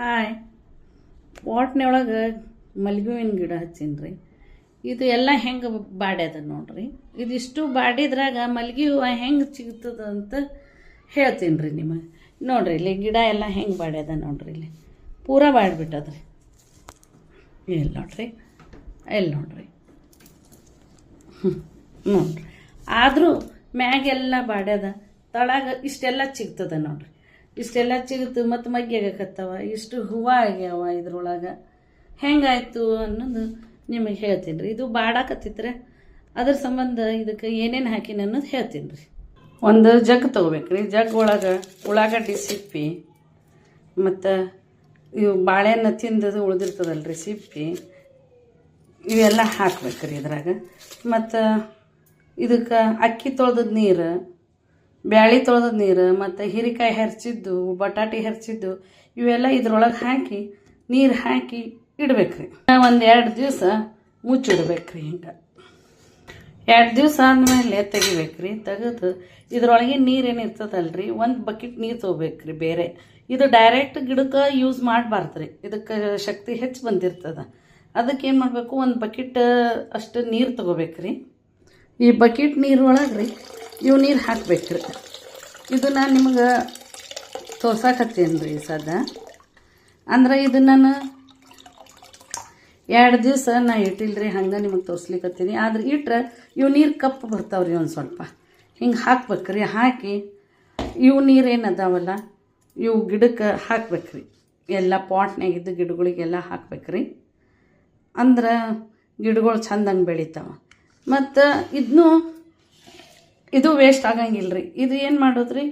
Hi. ಪಾಟ್ನೊಳಗೆ ಮಲ್ಗೆ ಹೂವಿನ ಗಿಡ ಹಚ್ಚೀನಿ ರೀ ಇದು ಎಲ್ಲ ಹೆಂಗೆ ಬಾಡ್ಯದ ನೋಡ್ರಿ. ಇದಿಷ್ಟು ಬಾಡಿದ್ರಾಗ ಮಲ್ಗೆ ಹೂವು ಹೆಂಗೆ ಸಿಗ್ತದ ಅಂತ ಹೇಳ್ತೀನಿ ರೀ ನಿಮಗೆ. ನೋಡ್ರಿ ಇಲ್ಲಿ ಗಿಡ ಎಲ್ಲ ಹೆಂಗೆ ಬಾಡ್ಯದ ನೋಡ್ರಿ ಇಲ್ಲಿ. ಪೂರ ಬಾಡ್ಬಿಟ್ಟದ್ರಿ. ಇಲ್ಲಿ ನೋಡ್ರಿ. ಇಲ್ಲಿ ನೋಡ್ರಿ. ಹ್ಞೂ ನೋಡ್ರಿ. ಆದರೂ ಮ್ಯಾಗೆಲ್ಲ ಬಾಡ್ಯದ ತಳಗ ಇಷ್ಟೆಲ್ಲ ಸಿಗ್ತದ ನೋಡ್ರಿ. ಇಷ್ಟೆಲ್ಲ ಚಿಗುತು ಮತ್ತು ಮಗ್ಗಿಯಾಗಕತ್ತವ ಇಷ್ಟು ಹೂವು ಆಗ್ಯಾವ ಇದ್ರೊಳಗೆ. ಹೆಂಗಾಯ್ತು ಅನ್ನೋದು ನಿಮಗೆ ಹೇಳ್ತೀನಿ ರೀ ಇದು ಬಾಡಾಕತ್ತಿದ್ರೆ ಅದ್ರ ಸಂಬಂಧ ಇದಕ್ಕೆ ಏನೇನು ಹಾಕಿನ ಅನ್ನೋದು ಹೇಳ್ತೀನಿ ರೀ ಒಂದು ಜಗ್ ತೊಗೋಬೇಕ್ರಿ. ಜಗ್ ಒಳಗೆ ಉಳ್ಳಾಗಡ್ಡಿ ಸಿಪ್ಪಿ, ಮತ್ತು ಇವು ಬಾಳೆಹಣ್ಣು ತಿಂದದು ಉಳಿದಿರ್ತದಲ್ರಿ ಸಿಪ್ಪಿ, ಇವೆಲ್ಲ ಹಾಕ್ಬೇಕು ರೀ ಇದ್ರಾಗ. ಮತ್ತು ಇದಕ್ಕೆ ಅಕ್ಕಿ ತೊಳೆದ ನೀರು ಬ್ಯಾಳಿ ತೊಳೆದ ನೀರು, ಮತ್ತು ಹೀರೆಕಾಯಿ ಹೆರ್ಚಿದ್ದು, ಬಟಾಟಿ ಹೆರ್ಚಿದ್ದು, ಇವೆಲ್ಲ ಇದ್ರೊಳಗೆ ಹಾಕಿ ನೀರು ಹಾಕಿ ಇಡ್ಬೇಕ್ರಿ. ಒಂದು ಎರಡು ದಿವಸ ಮುಚ್ಚಿಡ್ಬೇಕ್ರಿ ಹಿಂಗೆ. ಎರಡು ದಿವಸ ಆದಮೇಲೆ ತೆಗಿಬೇಕ್ರಿ. ತೆಗೆದು ಇದ್ರೊಳಗೆ ನೀರೇನು ಇರ್ತದಲ್ರಿ, ಒಂದು ಬಕೆಟ್ ನೀರು ತೊಗೋಬೇಕ್ರಿ ಬೇರೆ. ಇದು ಡೈರೆಕ್ಟ್ ಗಿಡಕ್ಕೆ ಯೂಸ್ ಮಾಡಬಾರ್ದು ರೀ ಇದಕ್ಕೆ ಶಕ್ತಿ ಹೆಚ್ಚು ಬಂದಿರ್ತದ. ಅದಕ್ಕೆ ಏನು ಮಾಡಬೇಕು, ಒಂದು ಬಕೆಟ್ ಅಷ್ಟು ನೀರು ತೊಗೋಬೇಕ್ರಿ. ಈ ಬಕೆಟ್ ನೀರು ರೀ ಇವು ನೀರು ಹಾಕ್ಬೇಕ್ರಿ. ಇದು ನಾನು ನಿಮಗೆ ತೋರ್ಸಾಕತ್ತೀನಿ ರೀ ಸದ. ಅಂದ್ರೆ ಇದು ನಾನು ಎರಡು ದಿವಸ ನಾ ಇಟ್ಟಿಲ್ರಿ, ಹಂಗೆ ನಿಮಗೆ ತೋರ್ಸ್ಲಿಕ್ಕತ್ತೀನಿ ಆದ್ರೆ ಇಟ್ರೆ ಇವು ನೀರು ಕಪ್ಪು ಬರ್ತಾವ್ರಿ ಒಂದು ಸ್ವಲ್ಪ. ಹಿಂಗೆ ಹಾಕ್ಬೇಕ್ರಿ, ಹಾಕಿ ಇವು ನೀರು ಏನು ಅದಾವಲ್ಲ, ಇವು ಗಿಡಕ್ಕೆ ಹಾಕ್ಬೇಕ್ರಿ. ಎಲ್ಲ ಪಾಟ್ನಾಗಿದ್ದು ಗಿಡಗಳಿಗೆಲ್ಲ ಹಾಕ್ಬೇಕ್ರಿ. ಅಂದ್ರೆ ಗಿಡಗಳು ಚಂದಂಗೆ ಬೆಳಿತಾವ. ಮತ್ತು ಇದನ್ನು ಇದು ವೇಸ್ಟ್ ಆಗಂಗಿಲ್ಲ ರೀ ಇದು ಏನು ಮಾಡೋದ್ರಿ?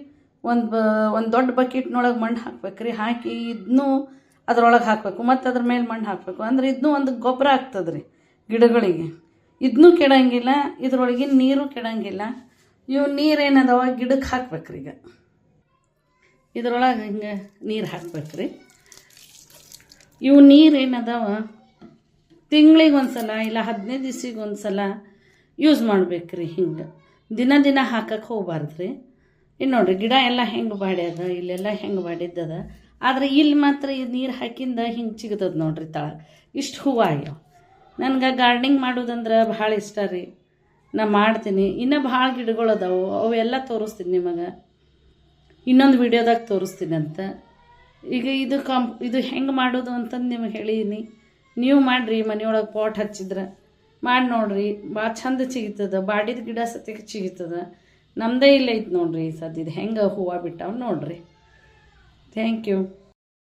ಒಂದು ಒಂದು ದೊಡ್ಡ ಬಕೆಟ್ನೊಳಗೆ ಮಣ್ಣು ಹಾಕ್ಬೇಕ್ರಿ. ಹಾಕಿ ಇದನ್ನು ಅದ್ರೊಳಗೆ ಹಾಕಬೇಕು. ಮತ್ತು ಅದ್ರ ಮೇಲೆ ಮಣ್ಣು ಹಾಕಬೇಕು. ಅಂದ್ರೆ ಇದನ್ನೂ ಒಂದು ಗೊಬ್ಬರ ಆಗ್ತದೆ ರೀ ಗಿಡಗಳಿಗೆ. ಇದನ್ನೂ ಕೆಡಂಗಿಲ್ಲ, ಇದ್ರೊಳಗಿನ ನೀರು ಕೆಡಂಗಿಲ್ಲ. ಇವು ನೀರೇನದಾವ ಗಿಡಕ್ಕೆ ಹಾಕ್ಬೇಕ್ರಿ ಈಗ. ಇದ್ರೊಳಗೆ ಹಿಂಗೆ ನೀರು ಹಾಕ್ಬೇಕ್ರಿ. ಇವು ನೀರು ಏನದಾವ? ತಿಂಗಳಿಗೆ ಒಂದು ಸಲ ಇಲ್ಲ ಹದಿನೈದು ದಿವ್ಸಿಗೆ ಒಂದು ಸಲ ಯೂಸ್ ಮಾಡ್ಬೇಕ್ರಿ ಹಿಂಗೆ. ದಿನ ದಿನ ಹಾಕಕ್ಕೆ ಹೋಗ್ಬಾರ್ದು ರೀ ಇನ್ನು ನೋಡಿರಿ, ಗಿಡ ಎಲ್ಲ ಹೆಂಗೆ ಬಾಡ್ಯದ, ಇಲ್ಲೆಲ್ಲ ಹೆಂಗೆ ಬಾಡಿದ್ದದ. ಆದರೆ ಇಲ್ಲಿ ಮಾತ್ರ ಈ ನೀರು ಹಾಕಿಂದ ಹಿಂಗೆ ಚಿಗ್ತದ ನೋಡಿರಿ ತಳ. ಇಷ್ಟು ಹೂವು ಆಗ್ಯಾವ. ನನಗೆ ಗಾರ್ಡನಿಂಗ್ ಮಾಡೋದಂದ್ರೆ ಭಾಳ ಇಷ್ಟ ರೀ. ನಾ ಮಾಡ್ತೀನಿ. ಇನ್ನೂ ಭಾಳ ಗಿಡಗಳು ಅದಾವು. ಅವೆಲ್ಲ ತೋರಿಸ್ತೀನಿ ನಿಮಗೆ. ಇನ್ನೊಂದು ವೀಡಿಯೋದಾಗ ತೋರಿಸ್ತೀನಿ ಅಂತ. ಈಗ ಇದು ಕಾಂಪ್ ಇದು ಹೆಂಗೆ ಮಾಡೋದು ಅಂತಂದು ನಿಮಗೆ ಹೇಳೀನಿ ನೀವು ಮಾಡಿರಿ, ಮನೆಯೊಳಗೆ ಪಾಟ್ ಹಚ್ಚಿದ್ರೆ. ಮಾಡಿ ನೋಡ್ರಿ. ಭಾಳ ಚಂದ ಚಿಗಿತದ. ಬಾಡಿದ ಗಿಡ ಸತ್ಯಕ್ಕೆ ಚಿಗಿತದ. ನಮ್ಮದೇ ಇಲ್ಲ ಐತೆ ನೋಡ್ರಿ ಸದ್ಯದ ಹೆಂಗೆ ಹೂವು ಬಿಟ್ಟಾವ ನೋಡ್ರಿ. Thank you